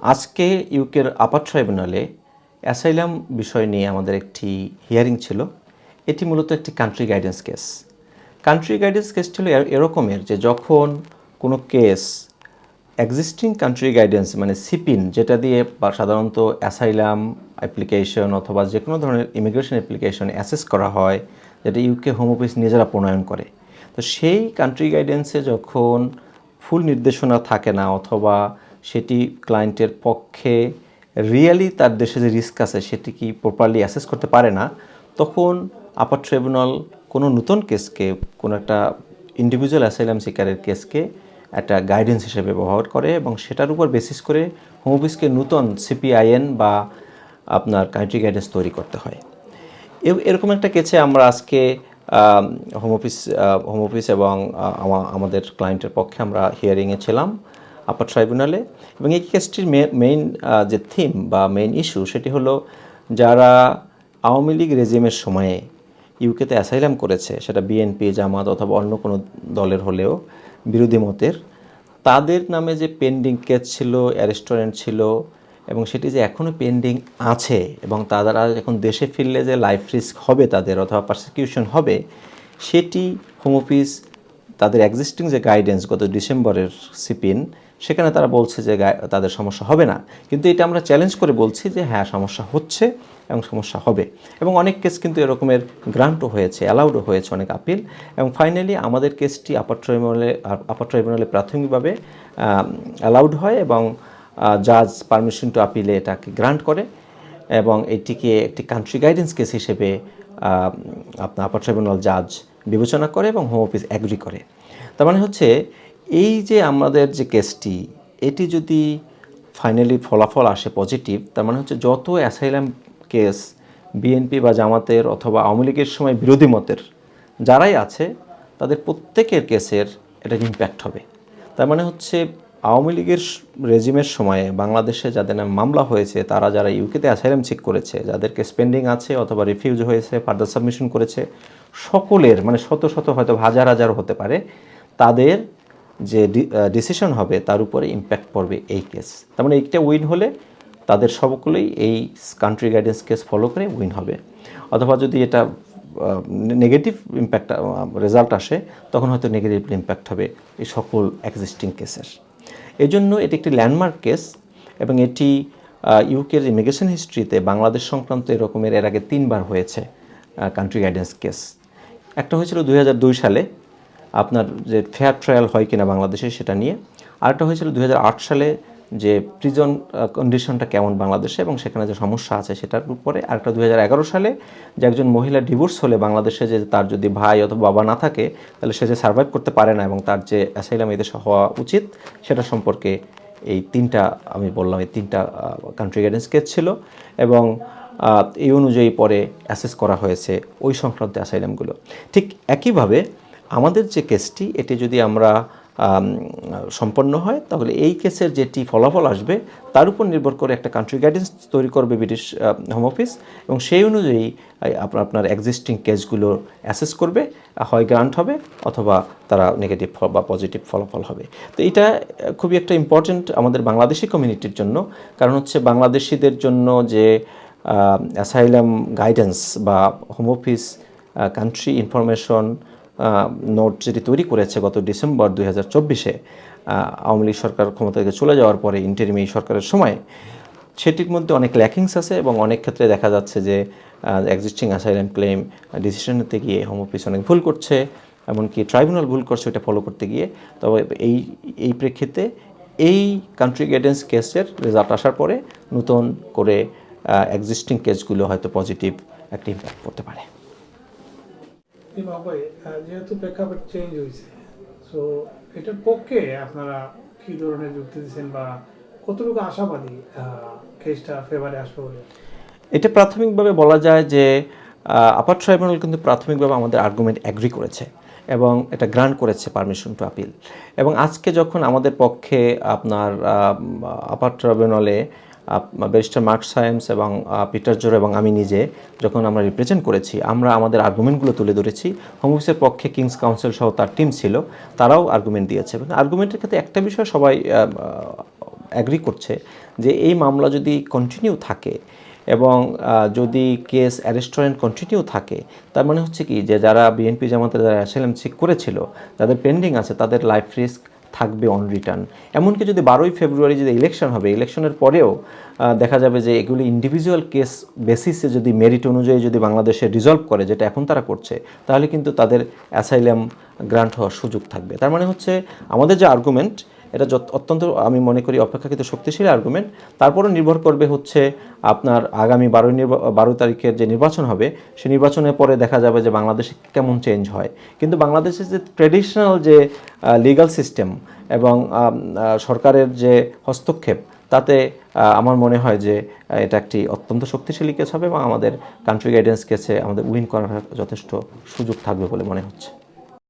আজকে ইউকের আপার ট্রাইব্যুনালে অ্যাসাইলাম বিষয় নিয়ে আমাদের একটি হিয়ারিং ছিল। এটি মূলত একটি country guidance case country guidance case ছিল এরকমের যে যখন কোনো কেস এক্সিস্টিং কান্ট্রি গাইডেন্স মানে সিপিন, যেটা দিয়ে বা সাধারণত অ্যাসাইলাম অ্যাপ্লিকেশন অথবা যে কোনো ধরনের ইমিগ্রেশন অ্যাপ্লিকেশন অ্যাসেস করা হয়, যেটা ইউকে হোম অফিস নিজেরা প্রণয়ন করে। তো সেই কান্ট্রি গাইডেন্সে যখন ফুল নির্দেশনা থাকে না অথবা সেটি ক্লায়েন্টের পক্ষে রিয়েলি তার দেশে যে রিস্ক আছে সেটি কি প্রপারলি অ্যাসেস করতে পারে না, তখন আপার ট্রাইব্যুনাল কোনো নতুন কেসকে কোনো একটা ইন্ডিভিজুয়াল অ্যাসাইলাম সিকারের কেসকে একটা গাইডেন্স হিসেবে ব্যবহার করে এবং সেটার উপর বেসিস করে হোম অফিসকে নতুন সিপিআইএন বা আপনার কান্ট্রি গাইডেন্স তৈরি করতে হয়। এরকম একটা কেসে আমরা আজকে হোম অফিস হোম অফিস এবং আমাদের ক্লায়েন্টের পক্ষে আমরা হিয়ারিংয়ে ছিলাম। আপার ট্রাইব্যুনালে এবং এই কেসটির মেইন যে থিম বা মেইন ইস্যু সেটি হলো যারা আওয়ামী লীগ রেজিমের সময়ে ইউকেতে অ্যাসাইলাম করেছে, সেটা বিএনপি জামাত অথবা অন্য কোনো দলের হলেও বিরোধী মতের, তাদের নামে যে পেন্ডিং কেস ছিল অ্যারেস্টুরেন্ট ছিল, এবং সেটি যে এখনও পেন্ডিং আছে, এবং তারা এখন দেশে ফিরলে যে লাইফ রিস্ক হবে তাদের অথবা পারসিকিউশন হবে, সেটি হোম অফিস তাদের এক্সিস্টিং যে গাইডেন্স গত ডিসেম্বরের সিপিন সেখানে তারা বলছে যে তাদের সমস্যা হবে না। কিন্তু এটা আমরা চ্যালেঞ্জ করে বলছি যে হ্যাঁ সমস্যা হচ্ছে এবং সমস্যা হবে। এবং অনেক কেস কিন্তু এরকমের গ্রান্টও হয়েছে অ্যালাউডও হয়েছে অনেক আপিল এবং ফাইনালি আমাদের কেসটি আপার ট্রাইব্যুনালে আপার ট্রাইব্যুনালে প্রাথমিকভাবে অ্যালাউড হয় এবং জাজ পারমিশন টু আপিলে এটাকে গ্রান্ট করে। এবং এটিকে একটি কান্ট্রি গাইডেন্স কেস হিসেবে আপনার আপার ট্রাইব্যুনাল জাজ বিবেচনা করে এবং হোম অফিস অ্যাগ্রি করে। তার মানে হচ্ছে এই যে আমাদের যে কেসটি এটি যদি ফাইনালি ফলাফল আসে পজিটিভ তার মানে হচ্ছে যত অ্যাসাইলাম কেস বিএনপি বা জামাতের অথবা আওয়ামী লীগের সময় বিরোধী মতের যারাই আছে, তাদের প্রত্যেকের কেসের এটা ইম্প্যাক্ট হবে। তার মানে হচ্ছে আওয়ামী লীগের রেজিমের সময়ে বাংলাদেশে যাদের নামে মামলা হয়েছে, তারা যারা ইউকেতে অ্যাসাইলাম চেক করেছে, যাদেরকে স্পেন্ডিং আছে অথবা রিফিউজ হয়েছে ফার্দার সাবমিশন করেছে, সকলের মানে শত শত হয়তো হাজার হাজার হতে পারে, তাদের যে ডিসিশন হবে, তার উপরে ইম্প্যাক্ট পড়বে এই কেস তার মানে এইটা উইন হলে তাদের সবগুলোই এই কান্ট্রি গাইডেন্স কেস ফলো করে উইন হবে। অথবা যদি এটা নেগেটিভ ইম্প্যাক্ট রেজাল্ট আসে, তখন হয়তো নেগেটিভ ইম্প্যাক্ট হবে এই সকল এক্সিস্টিং কেসের এই জন্য এটি একটি ল্যান্ডমার্ক কেস এবং এটি ইউকের ইমিগ্রেশন হিস্ট্রিতে বাংলাদেশ সংক্রান্ত এরকমের এর আগে তিনবার হয়েছে কান্ট্রি গাইডেন্স কেস একটা হয়েছিল দু হাজার দুই সালে আপনার যে ফেয়ার ট্রায়াল হয় কিনা বাংলাদেশে সেটা নিয়ে। আরেকটা হয়েছিল দু হাজার আট সালে যে প্রিজন কন্ডিশনটা কেমন বাংলাদেশে এবং সেখানে যে সমস্যা আছে সেটার উপরে। আরেকটা দু হাজার এগারো সালে যে একজন মহিলা ডিভোর্স হলে বাংলাদেশে যে তার যদি ভাই অথবা বাবা না থাকে, তাহলে সে যে সার্ভাইভ করতে পারে না এবং তার যে অ্যাসাইলাম এদেশে হওয়া উচিত, সেটা সম্পর্কে এই তিনটা, আমি বললাম এই তিনটা কান্ট্রি গাইডেন্স কেস ছিল এবং এই অনুযায়ী পরে অ্যাসেস করা হয়েছে ওই সংক্রান্ত অ্যাসাইলামগুলো ঠিক একইভাবে আমাদের যে কেসটি, এটি যদি আমরা সম্পন্ন হয়, তাহলে এই কেসের যেটি ফলাফল আসবে, তার উপর নির্ভর করে একটা কান্ট্রি গাইডেন্স তৈরি করবে ব্রিটিশ হোম অফিস এবং সেই অনুযায়ী আপনার আপনার এক্সিস্টিং কেসগুলো অ্যাসেস করবে, হয় গ্রান্ট হবে অথবা তারা নেগেটিভ বা পজিটিভ ফলাফল হবে। তো এটা খুবই একটা ইম্পর্ট্যান্ট আমাদের বাংলাদেশি কমিউনিটির জন্য, কারণ হচ্ছে বাংলাদেশিদের জন্য যে অ্যাসাইলাম গাইডেন্স বা home office country information note যেটি তৈরি করেছে গত ডিসেম্বর দুই হাজার চব্বিশে আওয়ামী লীগ সরকার ক্ষমতা থেকে চলে যাওয়ার পরে ইন্টারিম সরকারের সময়, সেটির মধ্যে অনেক ল্যাকিংস আছে এবং অনেক ক্ষেত্রে দেখা যাচ্ছে যে এক্সিস্টিং অ্যাসাইলাম ক্লেম ডিসিশন নিতে গিয়ে হোম অফিস অনেক ভুল করছে, এমনকি ট্রাইব্যুনাল ভুল করছে ওটা ফলো করতে গিয়ে। তবে এই এই প্রেক্ষিতে এই কান্ট্রি গাইডেন্স কেসের রেজাল্ট আসার পরে নতুন করে এক্সিস্টিং কেসগুলো হয়তো পজিটিভ একটা ইম্প্যাক্ট করতে পারে। ইমাম ভাই যেহেতু প্রেক্ষাপট চেঞ্জ হয়েছে। সো এটার পক্ষে আপনারা কি ধরনের যুক্তি দিচ্ছেন বা কতটুকু আশাবাদী কেসটা ফেভারে আসবে বলে? এটা প্রাথমিকভাবে বলা যায় যে আপার ট্রাইব্যুনাল কিন্তু প্রাথমিকভাবে আমাদের আর্গুমেন্ট অ্যাগ্রি করেছে এবং এটা গ্রান্ট করেছে পারমিশন টু আপিল এবং আজকে যখন আমাদের পক্ষে আপনার আপার ট্রাইব্যুনালে ব্যারিস্টার মার্ক সায়েন্স এবং পিটার জোর এবং আমি নিজে যখন আমরা রিপ্রেজেন্ট করেছি, আমরা আমাদের আর্গুমেন্টগুলো তুলে ধরেছি। হোম অফিসের পক্ষে কিংস কাউন্সিল সহ তার টিম ছিল, তারাও আর্গুমেন্ট দিয়েছে। এবং আর্গুমেন্টের ক্ষেত্রে একটা বিষয় সবাই অ্যাগ্রি করছে যে এই মামলা যদি কন্টিনিউ থাকে এবং যদি কেস অ্যারেস্টরেন্ট কন্টিনিউ থাকে, তার মানে হচ্ছে কি যে যারা বিএনপি জামাতের, যারা অ্যাসাইলাম চেক করেছিল, যাদের পেন্ডিং আছে, তাদের লাইফ রিস্ক থাকবে অন রিটার্ন এমনকি যদি বারোই ফেব্রুয়ারি যদি ইলেকশন হবে ইলেকশনের পরেও দেখা যাবে যে এগুলি ইন্ডিভিজুয়াল কেস বেসিসে যদি মেরিট অনুযায়ী যদি বাংলাদেশে রিজলভ করে, যেটা এখন তারা করছে, তাহলে কিন্তু তাদের অ্যাসাইলাম গ্রান্ট হওয়ার সুযোগ থাকবে। তার মানে হচ্ছে, আমাদের যে আর্গুমেন্ট এটা অত্যন্ত আমি মনে করি অপেক্ষাকৃত শক্তিশালী আর্গুমেন্ট তারপরও নির্ভর করবে হচ্ছে আপনার আগামী বারোই বারো তারিখের যে নির্বাচন হবে সেই নির্বাচনের পরে দেখা যাবে যে বাংলাদেশে কেমন চেঞ্জ হয়। কিন্তু বাংলাদেশের যে ট্রেডিশনাল যে লিগ্যাল সিস্টেম এবং সরকারের যে হস্তক্ষেপ, তাতে আমার মনে হয় যে এটা একটি অত্যন্ত শক্তিশালী কেস হবে এবং আমাদের কান্ট্রি গাইডেন্স কেসে আমাদের উইন করার যথেষ্ট সুযোগ থাকবে বলে মনে হচ্ছে।